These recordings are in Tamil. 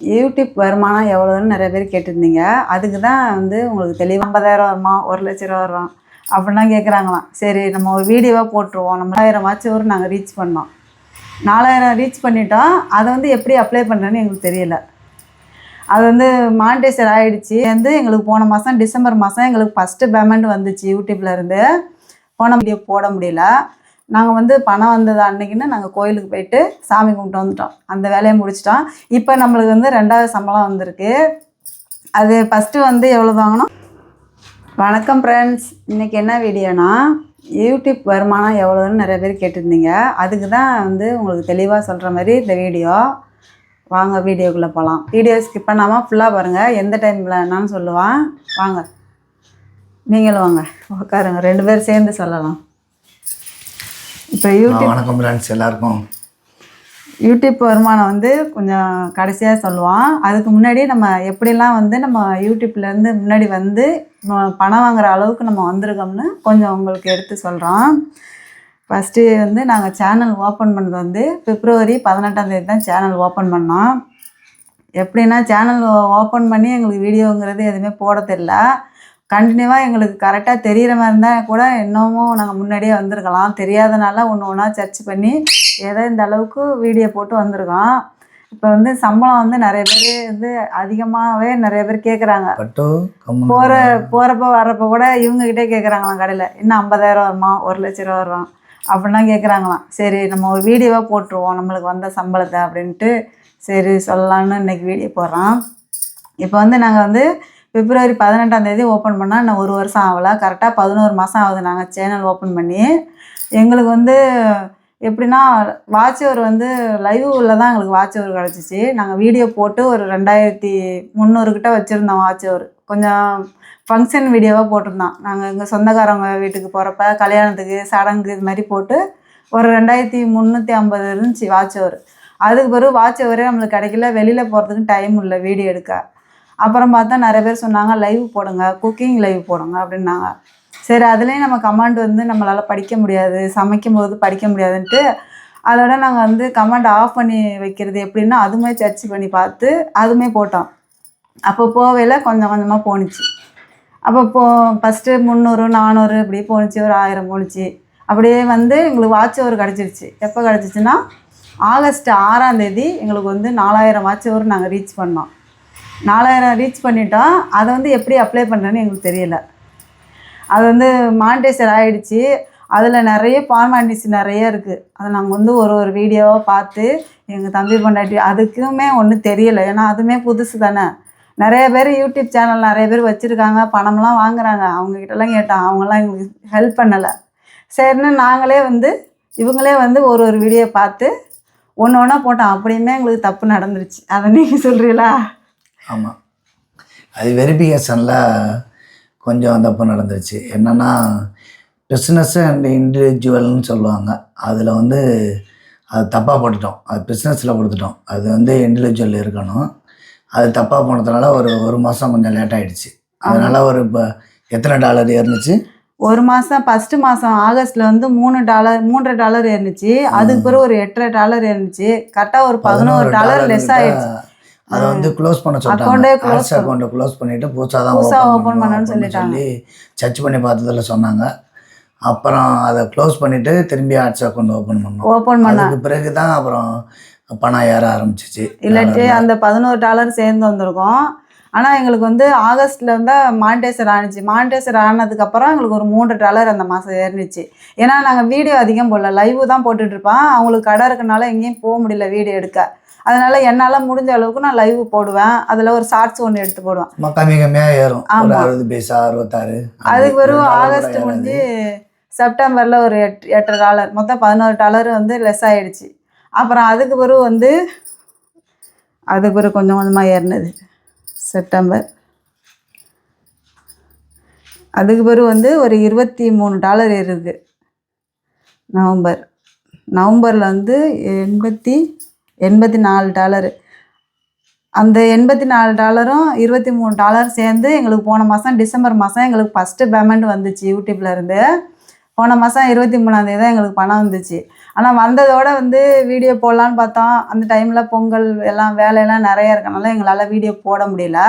யூடியூப் வருமானம் எவ்வளோன்னு நிறைய பேர் கேட்டிருந்தீங்க. அதுக்கு தான் வந்து உங்களுக்கு தெளிவு ஐம்பதாயிரம் வருமா? ஒரு லட்ச ரூபா வரும்? அப்படிலாம் கேட்குறாங்களாம் சரி நம்ம ஒரு வீடியோவாக போட்டுருவோம். நம்ம ஆயிரம் வாட்ச் ஒரு நாங்கள் ரீச் பண்ணோம். நாலாயிரம் ரீச் பண்ணிட்டோம். அதை வந்து எப்படி அப்ளை பண்ணுறேன்னு எங்களுக்கு தெரியல. அது வந்து மானிட்டைசர் ஆகிடுச்சு வந்து எங்களுக்கு போன மாதம் டிசம்பர் மாதம் எங்களுக்கு ஃபஸ்ட்டு பேமெண்ட் வந்துச்சு யூடியூப்லேருந்து போன வீடியோ போட முடியல. நாங்கள் வந்து பணம் வந்தது அன்னைக்குன்னு நாங்கள் கோயிலுக்கு போயிட்டு சாமி கும்பிட்டு வந்துட்டோம். அந்த வேலையை முடிச்சிட்டோம். இப்போ நம்மளுக்கு வந்து ரெண்டாவது சம்பளம் வந்திருக்கு. அது ஃபஸ்ட்டு வந்து எவ்வளோ வாங்கினோம் வணக்கம் ஃப்ரெண்ட்ஸ் இன்றைக்கி என்ன வீடியோனா யூடியூப் வருமானம் எவ்வளோன்னு நிறைய பேர் கேட்டிருந்தீங்க. அதுக்கு தான் வந்து உங்களுக்கு தெளிவாக சொல்கிற மாதிரி இந்த வீடியோ. வாங்க வீடியோக்குள்ளே போகலாம் வீடியோ ஸ்கிப் பண்ணாமல் ஃபுல்லாக பாருங்கள் எந்த டைமில் என்னான்னு சொல்லுவான். வாங்க. நீங்களும் வாங்க. உட்காருங்க. ரெண்டு பேரும் சேர்ந்து சொல்லலாம். இப்போ யூடியூப் வணக்கம் ஃப்ரெண்ட்ஸ் எல்லாருக்கும். யூடியூப் வருமானம் வந்து கொஞ்சம் கடைசியாக சொல்லுவான். அதுக்கு முன்னாடி நம்ம எப்படிலாம் வந்து நம்ம யூடியூப்லேருந்து முன்னாடி வந்து பணம் வாங்குற அளவுக்கு நம்ம வந்திருக்கோம்னு கொஞ்சம் உங்களுக்கு எடுத்து சொல்கிறோம் ஃபஸ்ட்டு வந்து நாங்கள் சேனல் ஓப்பன் பண்ணது வந்து பிப்ரவரி பதினெட்டாம் தேதி தான் சேனல் ஓப்பன் பண்ணோம். எப்படின்னா சேனல் ஓப்பன் பண்ணி எங்களுக்கு வீடியோங்கிறது எதுவுமே போட தெரில கண்டினியூவாக எங்களுக்கு கரெக்டாக தெரிகிற மாதிரி இருந்தால் கூட இன்னமும் நாங்கள் முன்னாடியே வந்திருக்கலாம். தெரியாதனால ஒன்று ஒன்றா சர்ச் பண்ணி ஏதோ இந்த அளவுக்கு வீடியோ போட்டு வந்திருக்கோம். இப்போ வந்து சம்பளம் வந்து நிறைய பேர் வந்து அதிகமாகவே நிறைய பேர் கேட்குறாங்க போகிற போகிறப்ப வர்றப்ப கூட இவங்ககிட்டே கேட்குறாங்களாம் கடையில். இன்னும் ஐம்பதாயிரம் வருமா? ஒரு லட்ச ரூபா வரும்? அப்படிலாம் கேட்குறாங்களாம் சரி நம்ம ஒரு வீடியோவாக போட்டுருவோம். நம்மளுக்கு வந்த சம்பளத்தை அப்படின்ட்டு சரி சொல்லலான்னு இன்னைக்கு வீடியோ போடுறோம். இப்போ வந்து நாங்கள் வந்து பிப்ரவரி பதினெட்டாம் தேதி ஓப்பன் பண்ணால் இன்னும் ஒரு வருஷம் ஆகலை. கரெக்டாக பதினோரு மாதம் ஆகுது நாங்கள் சேனல் ஓப்பன் பண்ணி. எங்களுக்கு வந்து எப்படின்னா வாட்ச் அவர் வந்து லைவ் உள்ள தான் எங்களுக்கு வாட்ச் அவர் கிடச்சிச்சு. நாங்கள் வீடியோ போட்டு ஒரு ரெண்டாயிரத்தி முந்நூறுக்கிட்ட வச்சுருந்தோம் வாட்ச் அவர் கொஞ்சம் ஃபங்க்ஷன் வீடியோவாக போட்டிருந்தோம் நாங்கள் எங்கள் சொந்தக்காரவங்க வீட்டுக்கு போகிறப்ப கல்யாணத்துக்கு சடங்கு இது மாதிரி போட்டு ஒரு ரெண்டாயிரத்தி முந்நூற்றி ஐம்பது இருந்துச்சு வாட்ச் அவர் அதுக்கு பிறகு வாட்ச் ஓவரே நம்மளுக்கு கிடைக்கல. வெளியில் போகிறதுக்கு டைம் இல்லை வீடியோ எடுக்க. அப்புறம் பார்த்தா நிறைய பேர் சொன்னாங்க லைவ் போடுங்க குக்கிங் லைவ் போடுங்க அப்படின்னாங்க. சரி அதுலேயும் நம்ம கமெண்ட் வந்து நம்மளால் படிக்க முடியாது சமைக்கும் போது படிக்க முடியாதுன்ட்டு அதோட நாங்கள் வந்து கமெண்ட் ஆஃப் பண்ணி வைக்கிறது எப்படின்னா அதுவுமே சர்ச் பண்ணி பார்த்து அதுவுமே போட்டோம். அப்போ போவையில் கொஞ்சம் கொஞ்சமாக போணுச்சு. அப்போ போ ஃபஸ்ட்டு முந்நூறு நானூறு இப்படி போணுச்சு ஒரு ஆயிரம் போணுச்சு. அப்படியே வந்து எங்களுக்கு வாட்ச் ஓவர் கிடச்சிருச்சு. எப்போ கிடச்சிச்சின்னா ஆகஸ்ட் ஆறாம் தேதி எங்களுக்கு வந்து நாலாயிரம் வாட்ச் ஓவர் நாங்கள் ரீச் பண்ணோம். நாலாயிரம் ரீச் பண்ணிட்டோம். அதை வந்து எப்படி அப்ளை பண்ணுறேன்னு எங்களுக்கு தெரியல. அது வந்து மானிட்டைசர் ஆகிடுச்சி அதில் நிறைய ஃபார்மாலிட்டிஸ் நிறைய இருக்குது அதை நாங்கள் வந்து ஒரு ஒரு வீடியோவாக பார்த்து எங்கள் தம்பி பொண்டாட்டி அதுக்குமே ஒன்றும் தெரியலை. ஏன்னா அதுவுமே புதுசு தானே. நிறைய பேர் யூடியூப் சேனல் நிறைய பேர் வச்சுருக்காங்க. பணம்லாம் வாங்குறாங்க. அவங்கக்கிட்டலாம் கேட்டோம். அவங்களாம் எங்களுக்கு ஹெல்ப் பண்ணலை. சரின்னு நாங்களே வந்து இவங்களே வந்து ஒரு ஒரு வீடியோ பார்த்து ஒன்று ஒன்றா போட்டோம். அப்படியுமே எங்களுக்கு தப்பு நடந்துருச்சு. அதை நீங்கள் சொல்கிறீங்களா ஆமாம் அது வெரிஃபிகேஷனில் கொஞ்சம் தப்பு நடந்துருச்சு. என்னென்னா பிஸ்னஸ் அண்ட் இண்டிவிஜுவல்னு சொல்லுவாங்க. அதில் வந்து அது தப்பாக போட்டுட்டோம். அது பிஸ்னஸில் கொடுத்துட்டோம். அது வந்து இண்டிவிஜுவல் இருக்கணும். அது தப்பாக போனதுனால ஒரு ஒரு மாதம் கொஞ்சம் லேட் ஆகிடுச்சு அதனால் ஒரு இப்போ எத்தனை டாலர் ஏறுனுச்சு? ஒரு மாதம் ஃபஸ்ட்டு மாதம் ஆகஸ்ட்டில் வந்து மூணு டாலர் மூன்றரை டாலர் ஏறினுச்சு. அதுக்கு பிறகு ஒரு எட்டரை டாலர் ஏறினுச்சு. கரெக்டாக ஒரு பதினோரு டாலர் லெஸ் ஆயிடுச்சு. அதை வந்து க்ளோஸ் பண்ண சொல்லிட்டாங்க. ஆர்ட்ஸ் அக்கௌண்ட்டை க்ளோஸ் பண்ணிவிட்டு புதுசாக தான் ஓப்பன் பண்ணணும்னு. சொல்லி சர்ச் பண்ணி பார்த்ததுல சொன்னாங்க. அப்புறம் அதை க்ளோஸ் பண்ணிவிட்டு திரும்பி ஆர்ட்ஸ் அக்கௌண்ட் ஓப்பன் பண்ணோம். ஓப்பன் பண்ண. அதுக்கு பிறகு தான் அப்புறம் பணம் ஏற ஆரம்பிச்சிச்சு. இல்லாட்டி அந்த பதினோரு டாலர் சேர்ந்து வந்திருக்கோம். ஆனால் எங்களுக்கு வந்து ஆகஸ்ட்டில் வந்து மானிட்டைசர் ஆனிச்சு மானிட்டைசர் ஆனதுக்கப்புறம் எங்களுக்கு ஒரு மூன்று டாலர் அந்த மாதம் ஏறினுச்சு. ஏன்னா நாங்கள் வீடியோ அதிகம் போடல. லைவ் தான் போட்டுட்டு இருப்போம். அவங்களுக்கு கடை இருக்கனால எங்கேயும் போக முடியல வீடியோ எடுக்க. அதனால என்னால் முடிஞ்ச அளவுக்கு நான் லைவ் போடுவேன். அதில் ஒரு ஷார்ட்ஸ் ஒன்று எடுத்து போடுவேன். கம்மி கம்மியாக ஏறும். அறுபது பைசா அறுபத்தாறு. அதுக்கு கூட ஆகஸ்ட். முடிஞ்சு செப்டம்பரில் ஒரு எட் எட்டு டாலர் மொத்தம் பதினோரு டாலர் வந்து லெஸ் ஆயிடுச்சு. அப்புறம் அதுக்கு பிறகு வந்து அதுக்கு பிறகு கொஞ்சம் கொஞ்சமாக ஏறினது. செப்டம்பர். அதுக்கு பிறகு வந்து ஒரு இருபத்தி மூணு டாலர் ஏறுது. நவம்பர். நவம்பரில் வந்து எண்பத்தி எண்பத்தி நாலு டாலரு. அந்த எண்பத்தி நாலு டாலரும் இருபத்தி மூணு டாலர் சேர்ந்து எங்களுக்கு போன மாதம் டிசம்பர் மாதம் எங்களுக்கு ஃபஸ்ட்டு பேமெண்ட் வந்துச்சு யூடியூப்லேருந்து இருந்து. போன மாதம் இருபத்தி மூணாந்தேதி தான் எங்களுக்கு பணம் வந்துச்சு. ஆனால் வந்ததோட வந்து வீடியோ போடலான்னு பார்த்தோம். அந்த டைமில் பொங்கல் எல்லாம் வேலையெல்லாம் நிறைய இருக்கனால எங்களால் வீடியோ போட முடியல.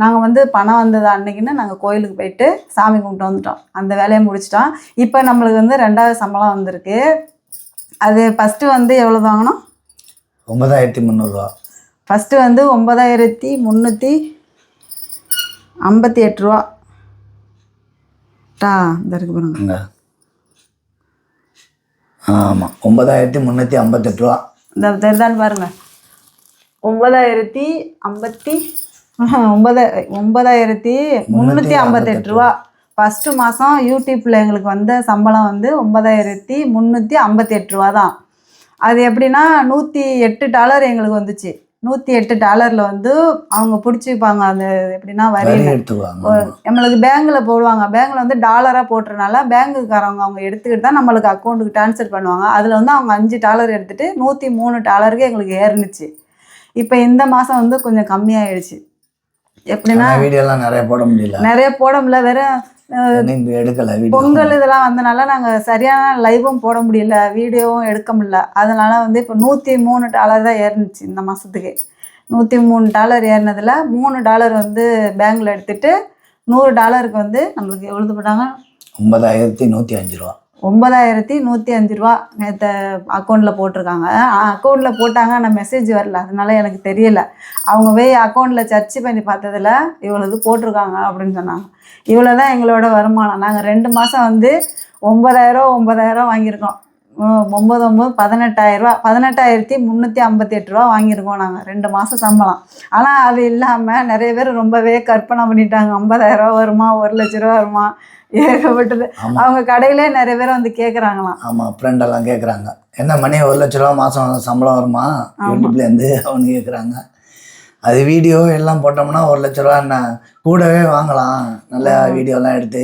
நாங்கள் வந்து பணம் வந்தது அன்னைக்குன்னு நாங்கள் கோயிலுக்கு போயிட்டு சாமி கும்பிட்டு வந்துட்டோம். அந்த வேலையை முடிச்சிட்டோம். இப்போ நம்மளுக்கு வந்து ரெண்டாவது சம்பளம் வந்திருக்கு. அது ஃபஸ்ட்டு வந்து எவ்வளோ வாங்கினோம்? ஒன்பதாயிரத்தி முந்நூறுரூவா ஃபஸ்ட்டு வந்து ஒன்பதாயிரத்தி முந்நூற்றி ஐம்பத்தி எட்டு ரூபா. டா இந்த இருக்கு பாருங்க. ஆமாம் ஒன்பதாயிரத்தி முந்நூற்றி ஐம்பத்தெட்டு ரூபா. இந்த தெரிதான்னு பாருங்க. ஒன்பதாயிரத்தி ஐம்பத்தி ஒன்பதா ஒன்பதாயிரத்தி முந்நூற்றி ஐம்பத்தெட்டு ரூபா. ஃபஸ்ட்டு மாதம் யூடியூப்பில் எங்களுக்கு வந்த சம்பளம் வந்து ஒன்பதாயிரத்தி முந்நூற்றி ஐம்பத்தெட்டு ரூபா தான். அது எப்படின்னா நூற்றி எட்டு டாலர் எங்களுக்கு வந்துச்சு. நூற்றி எட்டு டாலரில் வந்து அவங்க பிடிச்சிப்பாங்க. அந்த எப்படின்னா வரி நம்மளுக்கு பேங்க்கில் போடுவாங்க. பேங்க்கில் வந்து டாலராக போட்டுறனால பேங்குக்காரவங்க அவங்க எடுத்துக்கிட்டு தான் நம்மளுக்கு அக்கௌண்ட்டுக்கு ட்ரான்ஸ்ஃபர் பண்ணுவாங்க. அதில் வந்து அவங்க அஞ்சு டாலர் எடுத்துகிட்டு நூற்றி மூணு டாலருக்கு எங்களுக்கு ஏறுனுச்சு. இப்போ இந்த மாதம் வந்து கொஞ்சம் கம்மியாயிடுச்சு. எப்படின்னா வீடியோலாம் நிறைய போட முடியல. நிறைய போட முடியல. வெறும் நீங்கள் எடுக்கலை பொங்கல் இதெல்லாம் வந்தனால நாங்கள் சரியான லைவும் போட முடியல வீடியோவும் எடுக்க முடியல. அதனால வந்து இப்போ நூற்றி மூணு டாலர் தான் ஏறுனுச்சு இந்த மாதத்துக்கு நூற்றி மூணு டாலர் ஏறினதில் மூணு டாலர் வந்து பேங்க்கில் எடுத்துட்டு நூறு டாலருக்கு வந்து நம்மளுக்கு எவ்வளவு போட்டாங்க ஒன்பதாயிரத்தி நூற்றி அஞ்சு ரூபா. ஒன்பதாயிரத்தி நூற்றி அஞ்சு ரூபா நேற்று அக்கௌண்ட்டில் போட்டிருக்காங்க. அக்கௌண்ட்டில் போட்டாங்க ஆனால் மெசேஜ் வரல. அதனால எனக்கு தெரியல. அவங்க போய் அக்கௌண்ட்டில் சர்ச் பண்ணி பார்த்ததுல இது போட்டிருக்காங்க அப்படின்னு சொன்னாங்க. இவ்வளோ தான் எங்களோட வருமானம். நாங்கள் ரெண்டு மாதம் வந்து ஒன்பதாயிரம் ஒன்பதாயிரம் வாங்கியிருக்கோம். ஒம்பது ஒம்பது பதினெட்டாயிரரூவா பதினெட்டாயிரத்தி முந்நூற்றி ஐம்பத்தி எட்டு ரூபா வாங்கியிருக்கோம் நாங்கள் ரெண்டு மாதம் சம்பளம். ஆனால் அது இல்லாமல் நிறைய பேர் ரொம்பவே கற்பனை பண்ணிட்டாங்க. ஐம்பதாயிரரூவா வருமா? ஒரு லட்ச ரூபா வருமா? ஏகப்பட்டது. அவங்க கடையிலே நிறைய பேர் வந்து கேட்குறாங்களாம் ஆமாம் ஃப்ரெண்டெல்லாம் கேட்குறாங்க என்ன மணி ஒரு லட்ச ரூபா மாதம் சம்பளம் வருமா? யூடியூப்லேருந்து அவங்க கேட்குறாங்க அது வீடியோ எல்லாம் போட்டோம்னா ஒரு லட்ச ரூபா என்ன? கூடவே வாங்கலாம். நல்ல வீடியோலாம் எடுத்து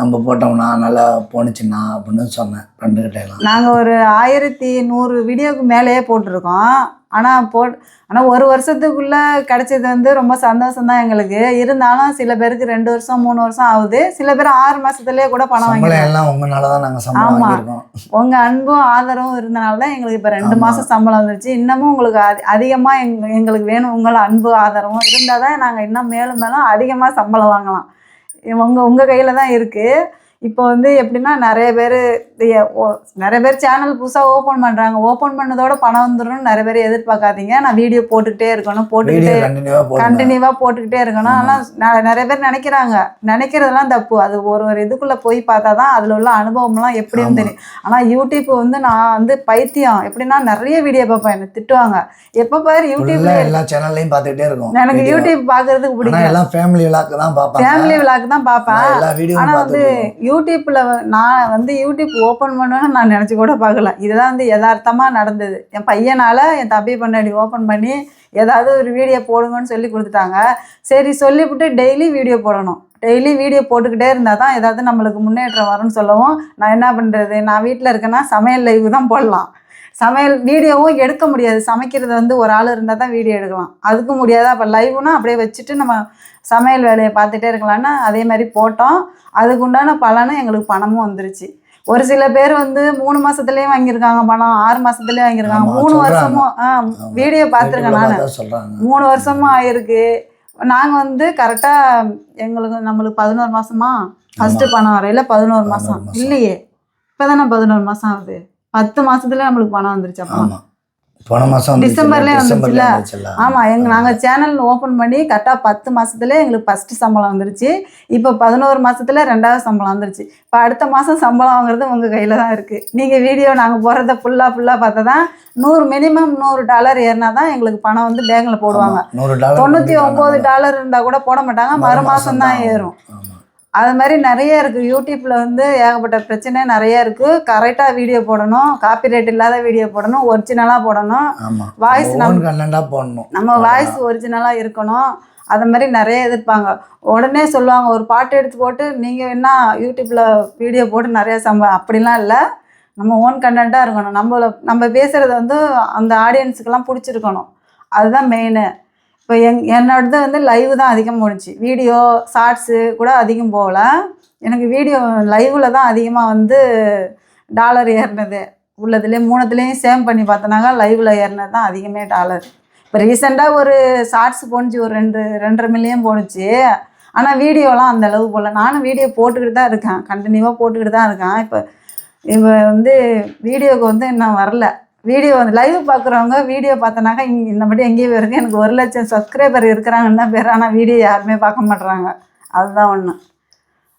நம்ம போட்டோம்னா நல்லா போணுச்சுன்னா அப்படின்னு சொன்னேன் ஃப்ரெண்டுக்கிட்ட எல்லாம் நாங்கள் ஒரு ஆயிரத்தி நூறு வீடியோக்கு மேலேயே போட்டிருக்கோம். ஆனால் போ ஆனால் ஒரு வருஷத்துக்குள்ளே கிடைச்சது வந்து ரொம்ப சந்தோஷம் தான் எங்களுக்கு. இருந்தாலும் சில பேருக்கு ரெண்டு வருஷம் மூணு வருஷம் ஆகுது. சில பேர் ஆறு மாசத்துலயே கூட பணம் வாங்கிடுறாங்க எல்லாம் உங்களால தான் நாங்கள் சம்பளம். வாங்கியிருக்கோம். உங்க அன்பும் ஆதரவும் இருந்தனால தான் எங்களுக்கு இப்போ ரெண்டு. மாசம் சம்பளம் வந்துருச்சு. இன்னமும் உங்களுக்கு அதி அதிகமாக எங் எங்களுக்கு வேணும். உங்கள அன்பு ஆதரவும் இருந்தால் தான் நாங்கள் இன்னும் மேலும் மேலும் அதிகமாக சம்பளம் வாங்கலாம். உங்கள் உங்கள் கையில் தான் இருக்குது இப்போ வந்து எப்படின்னா நிறைய பேர் நிறைய பேர் சேனல் புதுசாக ஓப்பன் பண்ணுறாங்க ஓப்பன் பண்ணதோட பணம் வந்துடும் நிறைய பேர் எதிர்பார்க்காதீங்க. நான் வீடியோ போட்டுக்கிட்டே இருக்கணும் போட்டுக்கிட்டே கண்டினியூவாக போட்டுக்கிட்டே இருக்கணும். ஆனால் நிறைய பேர் நினைக்கிறாங்க. நினைக்கிறதெல்லாம் தப்பு. அது ஒரு ஒரு இதுக்குள்ளே போய் பார்த்தா தான் அதில் உள்ள அனுபவம்லாம் எப்படின்னு. தெரியும் ஆனால் யூடியூப் வந்து நான் வந்து பைத்தியம். எப்படின்னா நிறைய வீடியோ பார்ப்பேன். என்னை திட்டுவாங்க. எப்போ பாரு யூடியூப்ல எல்லா சேனல்லையும் பார்த்துக்கிட்டே இருக்கும். எனக்கு. யூடியூப் பார்க்கறதுக்கு பிடிக்கும் எல்லாம் ஃபேமிலி விளாக்கு தான் பார்ப்பாங்க. ஃபேமிலி விளாக் தான் பார்ப்பேன். நான் எல்லா வீடியோவும் ஆனா வந்து யூடியூப்பில் நான் வந்து யூடியூப் ஓப்பன் பண்ணுவேன்னு நான் நினச்சி கூட பார்க்கல. இதுதான் வந்து யதார்த்தமாக நடந்தது. என் பையனால் என் தம்பி பண்ணாடி ஓப்பன் பண்ணி ஏதாவது ஒரு வீடியோ போடுங்கன்னு சொல்லி கொடுத்துட்டாங்க. சரி சொல்லிவிட்டு டெய்லி வீடியோ போடணும். டெய்லி வீடியோ போட்டுக்கிட்டே இருந்தால் தான் ஏதாவது நம்மளுக்கு முன்னேற்றம் வரும்னு சொல்லவும் நான் என்ன பண்ணுறது நான் வீட்டில் இருக்கேன்னா சமையல் லைவ் தான் போடலாம். சமையல் வீடியோவும் எடுக்க முடியாது. சமைக்கிறது வந்து ஒரு ஆள் இருந்தால் தான் வீடியோ எடுக்கலாம். அதுக்கும் முடியாது? அப்போ லைவ்னா அப்படியே வச்சுட்டு நம்ம சமையல் வேலையை பார்த்துட்டே இருக்கலாம்னு அதே மாதிரி போட்டோம். அதுக்கு உண்டான பலனும் எங்களுக்கு பணமும் வந்துருச்சு. ஒரு சில பேர் வந்து மூணு மாசத்துலயும் வாங்கியிருக்காங்க பணம் ஆறு மாசத்துலயும் வாங்கியிருக்காங்க. மூணு. வருஷமும் ஆ வீடியோ பார்த்துருக்கேன் நான். மூணு வருஷமும் ஆயிருக்கு. நாங்கள் வந்து கரெக்டாக எங்களுக்கு நம்மளுக்கு பதினோரு மாசமா? ஃபர்ஸ்ட் பணம் வரையில பதினோரு மாசம். மாசம். இல்லையே. இப்போதானே பதினோரு மாசம் ஆகுது. பத்து மாசத்துல நம்மளுக்கு பணம் வந்துருச்சு அப்போ. போன மாதம் டிசம்பர்லயே வந்துச்சுல்ல? ஆமாம் எங்க நாங்கள் சேனல் ஓப்பன் பண்ணி கரெக்டாக பத்து மாசத்துல எங்களுக்கு ஃபஸ்ட்டு சம்பளம் வந்துருச்சு. இப்போ பதினோரு மாசத்துல ரெண்டாவது சம்பளம் வந்துருச்சு. இப்போ அடுத்த மாதம் சம்பளம் வாங்குறது உங்கள் கையில் தான் இருக்குது நீங்கள் வீடியோ நாங்கள் போடுறத ஃபுல்லாக ஃபுல்லாக பார்த்தா தான் நூறு மினிமம் நூறு டாலர் ஏறினா தான் எங்களுக்கு பணம் வந்து பேங்கில் போடுவாங்க. ஆமா, நூறு டாலர் இருந்தால் கூட போட மாட்டாங்க. மறு மாதம் தான் ஏறும். அது மாதிரி நிறைய இருக்குது யூடியூப்பில் வந்து ஏகப்பட்ட பிரச்சனை நிறைய இருக்குது கரெக்டாக வீடியோ போடணும். காப்பிரைட் இல்லாத வீடியோ போடணும். ஒரிஜினலாக போடணும். ஓன் கண்டென்ட்டாக போடணும். நம்ம வாய்ஸ் ஒரிஜினலாக இருக்கணும். அது மாதிரி நிறைய எதிர்ப்பாங்க. உடனே சொல்லுவாங்க ஒரு பாட்டு எடுத்து போட்டு நீங்கள் என்ன யூடியூப்பில் வீடியோ போட்டு நிறைய சம்ப அப்படிலாம் இல்லை. நம்ம ஓன் கண்டென்ட்டாக இருக்கணும். நம்மள நம்ம பேசுகிறது வந்து அந்த ஆடியன்ஸுக்கெல்லாம் பிடிச்சிருக்கணும். அதுதான் மெயினு இப்போ எங் என்னோடது வந்து லைவ் தான் அதிகம் போணுச்சு வீடியோ ஷார்ட்ஸு கூட அதிகம் போகல. எனக்கு வீடியோ லைவில் தான் அதிகமாக வந்து டாலர் ஏறினது. உள்ளதுலேயும் மூணுத்துலேயும் சேம் பண்ணி பார்த்தோன்னாக்கா லைவில் ஏறினது தான் அதிகமே டாலர் இப்போ ரீசெண்டாக ஒரு ஷார்ட்ஸ் போணுச்சு ஒரு ரெண்டு ரெண்டரை மில்லியன் போணுச்சு ஆனால் வீடியோலாம் அந்த அளவு போடல. நானும் வீடியோ போட்டுக்கிட்டு தான் இருக்கேன். கண்டினியூவாக போட்டுக்கிட்டு தான் இருக்கேன். இப்போ இப்போ வந்து வீடியோவுக்கு வந்து இன்னும் வரல. வீடியோ வந்து லைவ் பார்க்குறவங்க வீடியோ பார்த்தனாக்கா இங்கே இந்த மட்டும் எங்கேயும் வருது எனக்கு ஒரு லட்சம் சப்ஸ்கிரைபர் இருக்கிறாங்கன்னு பேர் ஆனால் வீடியோ யாருமே பார்க்க மாட்றாங்க. அதுதான் ஒன்று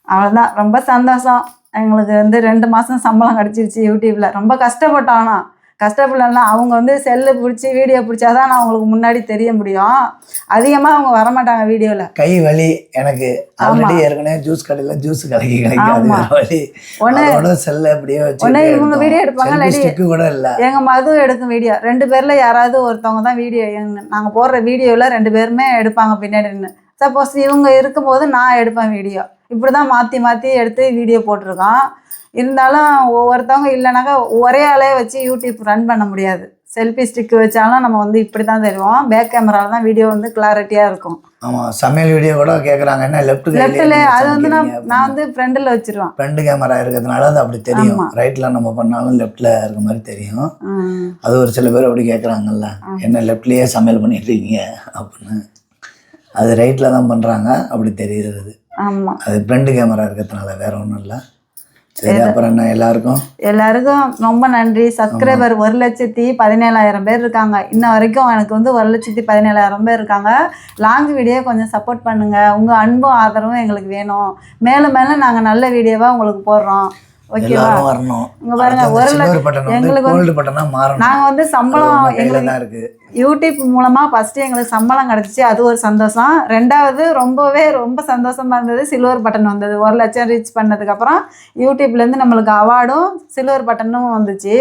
அவ்வளோதான் ரொம்ப சந்தோஷம். எங்களுக்கு வந்து ரெண்டு மாதம் சம்பளம் கிடச்சிருச்சு யூடியூப்பில் ரொம்ப கஷ்டப்பட்டோம் ஆனால் கஷ்டப்படலாம் அவங்க வந்து செல்லு பிடிச்சி வீடியோ பிடிச்சாதான் நான் அவங்களுக்கு முன்னாடி தெரிய முடியும். அதிகமாக அவங்க வரமாட்டாங்க வீடியோவில் கை வலி எனக்கு ஆல்ரெடி ஏற்கனவே ஜூஸ் கடையில் ஜூஸ் கலக்கி கிடைக்காது. அதோட செல்ல அப்படியே வச்சு ஒண்ணு இவங்க video எடுப்பாங்க, இல்லாட்டி- கூட இல்லை. எங்கள் மது எடுக்கும் வீடியோ. ரெண்டு பேரில் யாராவது ஒருத்தவங்க தான் வீடியோ நாங்கள் போடுற வீடியோவில் ரெண்டு பேருமே எடுப்பாங்க பின்னாடி நின்று சப்போஸ் இவங்க இருக்கும்போது நான் எடுப்பேன் வீடியோ இப்படி தான் மாற்றி மாற்றி எடுத்து வீடியோ போட்டிருக்கோம் இருந்தாலும் ஒவ்வொருத்தவங்க இல்லைனாக்கா ஒரே ஆளே வச்சு யூடியூப் ரன் பண்ண முடியாது. செல்ஃபி ஸ்டிக் வச்சாலும் நம்ம வந்து இப்படி தான் தருவோம் பேக் கேமராவில் தான் வீடியோ வந்து கிளாரிட்டியாக இருக்கும். ஆமாம் சமையல் வீடியோ கூட கேட்குறாங்க என்ன லெஃப்ட் லெஃப்ட்டில் அது வந்து நான் நான் வந்து ஃப்ரெண்டில் வச்சிருவேன். ஃப்ரண்ட் கேமரா இருக்கிறதுனால அது அப்படி தெரியும். ரைட்டில் நம்ம பண்ணாலும் லெஃப்ட்டில் இருக்க மாதிரி தெரியும். அது ஒரு சில பேர் அப்படி கேட்குறாங்கல்ல என்ன லெஃப்ட்லேயே சமையல் பண்ணிட்டு இருக்கீங்க அப்படின்னு. அது ரைட்டில் தான் பண்ணுறாங்க அப்படி தெரியுறது ஆமாம் அது ஃப்ரண்ட் கேமரா இருக்கிறதுனால வேற ஒன்றும் இல்லை. சரி அப்புறம் என்ன எல்லாருக்கும்? எல்லாருக்கும் ரொம்ப நன்றி. சப்ஸ்கிரைபர் ஒரு லட்சத்தி பதினேழாயிரம் பேர் இருக்காங்க. இன்ன வரைக்கும் எனக்கு வந்து ஒரு லட்சத்தி பதினேழாயிரம் பேர் இருக்காங்க. லாங் வீடியோ கொஞ்சம் சப்போர்ட் பண்ணுங்க. உங்க அன்பும் ஆதரவும் எங்களுக்கு வேணும். மேலும் மேலும் நாங்கள் நல்ல வீடியோவாக உங்களுக்கு போடுறோம். எல்லாரும் வரணும். இங்க பாருங்க, ஒரு சில்வர் பட்டன் வந்து சம்பளம் எங்களுக்கு யூடியூப் மூலமாக ஃபஸ்ட்டு எங்களுக்கு சம்பளம் கிடச்சிச்சு அது ஒரு சந்தோஷம். ரெண்டாவது ரொம்பவே ரொம்ப சந்தோஷமாக இருந்தது சில்வர் பட்டன் வந்தது. ஒரு லட்சம் ரீச் பண்ணதுக்கப்புறம் யூடியூப்லேருந்து நம்மளுக்கு அவார்டும் சில்வர் பட்டனும் வந்துச்சு.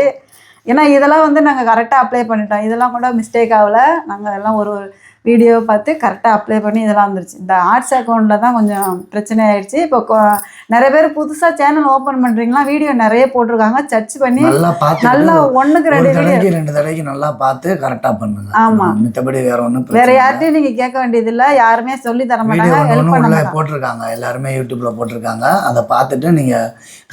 ஏன்னா இதெல்லாம் வந்து நாங்கள் கரெக்டாக அப்ளை பண்ணிட்டோம். இதெல்லாம் கூட மிஸ்டேக் ஆகல. நாங்கள் எல்லாம் ஒரு ஒரு வீடியோ பார்த்து கரெக்டாக அப்ளை பண்ணி இதெல்லாம் வந்துருச்சு. இந்த ஆர்ட்ஸ் அக்கௌண்ட்டில் தான் கொஞ்சம் பிரச்சனை ஆயிடுச்சு. இப்போ நிறைய பேர் புதுசாக சேனல் ஓப்பன் பண்ணுறீங்களா வீடியோ நிறைய போட்டிருக்காங்க. சர்ச் பண்ணி நல்லா பார்த்து நல்லா ஒரு ரெண்டு தடவைக்கு ரெண்டு தடவைக்கு நல்லா பார்த்து கரெக்டா பண்ணுங்க. ஆமா. மித்தபடி வேற ஒன்றும் வேற யார்ட்டையும் நீங்க கேட்க வேண்டியதில்ல. யாருமே சொல்லி தர மாட்டாங்க. ஹெல்ப் பண்ண போட்டிருக்காங்க. எல்லாருமே யூடியூப்ல போட்டிருக்காங்க. அதை பார்த்துட்டு நீங்க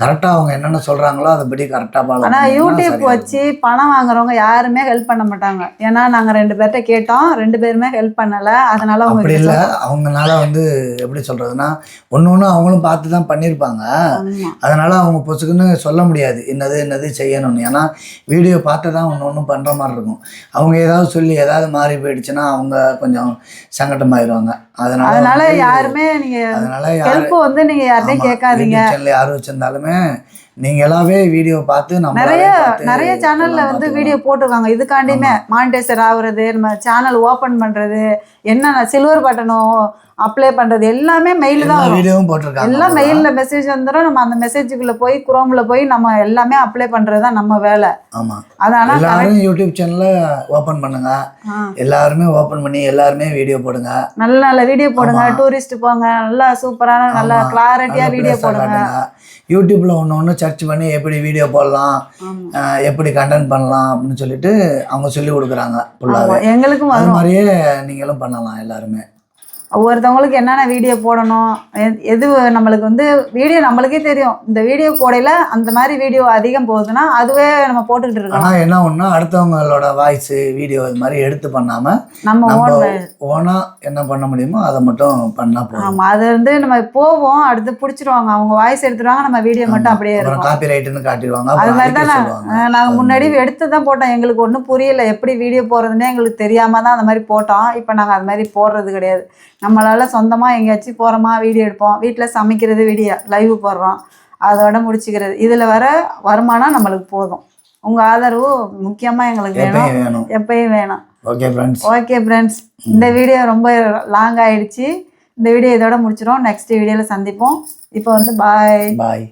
கரெக்டா அவங்க என்னென்ன சொல்றாங்களோ அதைப்படி கரெக்டா ஃபாலோ ஆனா யூடியூப் வச்சு பணம் வாங்குறவங்க யாருமே ஹெல்ப் பண்ண மாட்டாங்க. ஏன்னா நாங்க ரெண்டு பேர்ட்ட கேட்டோம். ரெண்டு பேருமே ஹெல்ப் பண்ணல. அதனால அவங்க அப்படி இல்லை. அவங்கனால வந்து எப்படி சொல்றதுன்னா ஒன்று ஒன்று அவங்களும் பார்த்து தான் பண்ணியிருப்பாங்க. அதனால அவங்க பொசுக்குன்னு சொல்ல முடியாது. என்னது என்னது செய்யணும்னு. ஏன்னா வீடியோ பார்த்து தான் ஒன்று ஒன்று பண்ணுற மாதிரி இருக்கும். அவங்க ஏதாவது சொல்லி ஏதாவது மாறி போயிடுச்சுன்னா அவங்க கொஞ்சம் சங்கட்டமாயிருவாங்க. அதனால அதனால யாருமே நீங்க அதனால யாரு ஹெல்ப் வந்து நீங்க யார்ட்டையும் கேட்காதீங்க. சேனல் யார் வச்சிருந்தாலுமே நீங்களாவே வீடியோ பார்த்து நம்ம நிறைய நிறைய சேனல்ல வந்து வீடியோ போட்டிருக்காங்க. இதுக்காண்டியுமே மானிட்டைசர் ஆகுறது நம்ம சேனல் ஓபன் பண்றது என்ன சில்வர் பட்டனும் அப்ளை பண்றது எல்லாமே மெயில் தான் வீடியோவும் போட்டிருக்காங்க எல்லாம் மெயிலில் மெசேஜ் வந்துடும் நம்ம அந்த மெசேஜுக்குள்ளே போய் குரோமில் போய் நம்ம எல்லாமே அப்ளை பண்ணுறது தான் நம்ம வேலை. ஆமா. அதனால் எல்லாரும் யூடியூப் சேனலை ஓபன் பண்ணுங்க. எல்லாருமே ஓபன் பண்ணி எல்லாருமே வீடியோ போடுங்க. நல்ல நல்ல வீடியோ போடுங்க. டூரிஸ்ட் போங்க. நல்லா சூப்பரான நல்ல நல்ல வீடியோ போடுங்க. யூடியூப்ல ஒன்று ஒன்று சர்ச் பண்ணி எப்படி வீடியோ போடலாம் எப்படி கண்டென்ட் பண்ணலாம் அப்படின்னு சொல்லிட்டு அவங்க சொல்லி கொடுக்குறாங்க ஃபுல்லாகவே எங்களுக்கும் அது மாதிரியே நீங்களும் பண்ணலாம் எல்லாருமே. ஒவ்வொருத்தவங்களுக்கு என்னென்ன வீடியோ போடணும் எது நம்மளுக்கு வந்து வீடியோ நம்மளுக்கே தெரியும். இந்த வீடியோ போடையில அந்த மாதிரி வீடியோ அதிகம் போகுதுன்னா அதுவே நம்ம போட்டுக்கிட்டு இருக்கோம். என்ன ஒண்ணா அடுத்தவங்களோட வாய்ஸ் வீடியோ இது மாதிரி எடுத்து பண்ணாம நம்ம நம்ம ஓன் ஓனா என்ன பண்ண முடியுமோ அதை மட்டும் பண்ணா போதும். அது வந்து நம்ம போவோம் அடுத்து பிடிச்சிருவாங்க. அவங்க வாய்ஸ் எடுத்துருவாங்க நம்ம வீடியோ மட்டும் அப்படியே இருக்கும். காப்பி ரைட்டுன்னு காட்டிடுவாங்க அது மாதிரி தான்? அழிக்க நான் சொல்லுவாங்க. அஹ் நாங்க அது முன்னாடி எடுத்து தான் போட்டோம். எங்களுக்கு ஒன்றும் புரியல. எப்படி வீடியோ போடுறதுன்னே எங்களுக்கு தெரியாம தான் அந்த மாதிரி போட்டோம். இப்போ நாங்கள் அது மாதிரி போடுறது கிடையாது. நம்மளால சொந்தமாக எங்கேயாச்சும் போகிறோமா வீடியோ எடுப்போம். வீட்டில் சமைக்கிறது வீடியோ லைவ் போடுறோம். அதோட முடிச்சுக்கிறது. இதில் வர வருமானம் நம்மளுக்கு போதும். உங்கள் ஆதரவு முக்கியமாக எங்களுக்கு வேணும். எப்பயும் வேணும். ஓகே ஃப்ரெண்ட்ஸ் ஓகே ஃப்ரெண்ட்ஸ் இந்த வீடியோ ரொம்ப லாங் ஆயிடுச்சு. இந்த வீடியோ இதோட முடிச்சிடும் நெக்ஸ்ட் வீடியோவில் சந்திப்போம். இப்போ வந்து பாய் பாய்